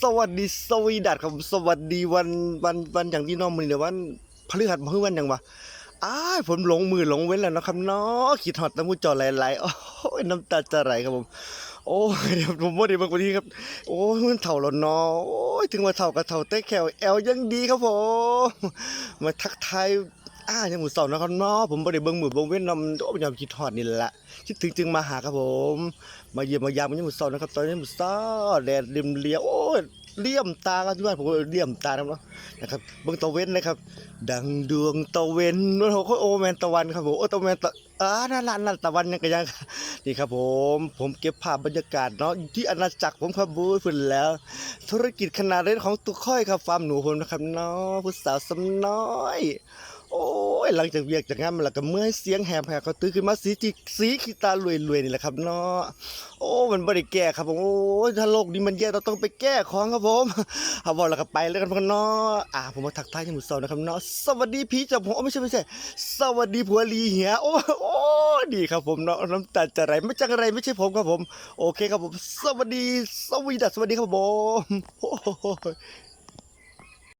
สวัสดีสวีดัตครับสวัสดีวันวันวันอย่างที่น้องมือเดี๋ยววันพฤหัสมื้อวันอย่างวะอ้าผมหลงมือหลงเว้นแล้วนะครับเนาะขีดหอดตะมูจอไหลๆโอ้ยน้ำตาจะไหลครับผม โอ้ยเดี๋ยวผมว่าเดี๋ยวบางทีครับ โอ้ยมันเถ่าแล้วเนาะโอ้ยถึงว่าเถ่ากับเถ่าเต้แขวแอลยังดีครับผมมาทักทาย อ่ายังหมูสองนะครับเนาะผมบ่ได้เบิ่งมือเบิ่งเว้นนำโอ้ยยามคิดฮอดนี่แหละคิดถึงจึงมาหาครับผม มาเยี่ยมมายามมันยังหมูสองนะครับ ตอนนี้หมูสองแดดริมเลียวโอ้ยเลี่ยมตากันด้วยผมก็เลี่ยมตานะครับนะครับเบิ่งตะเว้นนะครับ ดังดวงตะเว้นโอ้โหโอ้แมนตะวันครับผมโอ้ตะแมนตะอ่านั่นนั่นนั่นตะวันยังก็ยังนี่ครับผม ผมเก็บภาพบรรยากาศเนาะที่อาณาจักรผมครับบู๊ฝุ่นแล้ว ธุรกิจขนาดเล็กของตุกค่อยครับฟาร์มหนูผมนะครับเนาะผู้สาวสำน้อย ยหลังจากเวียกจากงานมาแล้วก็เมื่อเสียงแหบแหบเขาตื่นขึ้นมาสีจิกสีขีตารวยๆนี่แหละครับเนาะโอ้มันบ่ได้แก้ครับผมโอ้ยถ้าโลกนี้มันแย่เราต้องไปแก้ของครับผมเอาบอกแล้วก็ไปแล้วกันพ่อเนาะอ่าผมมาทักทายที่หมู่สานะครับเนาะสวัสดีพี่จับผมไม่ใช่ไม่ใช่ สวัสดีผัวลีเหียโอ้โอ้ดีครับผมเนาะน้ำตาจะไหลไม่จังไรไม่ใช่ผมครับผม โอเคครับผม สวัสดีสวีดัสสวัสดีครับผมโอ้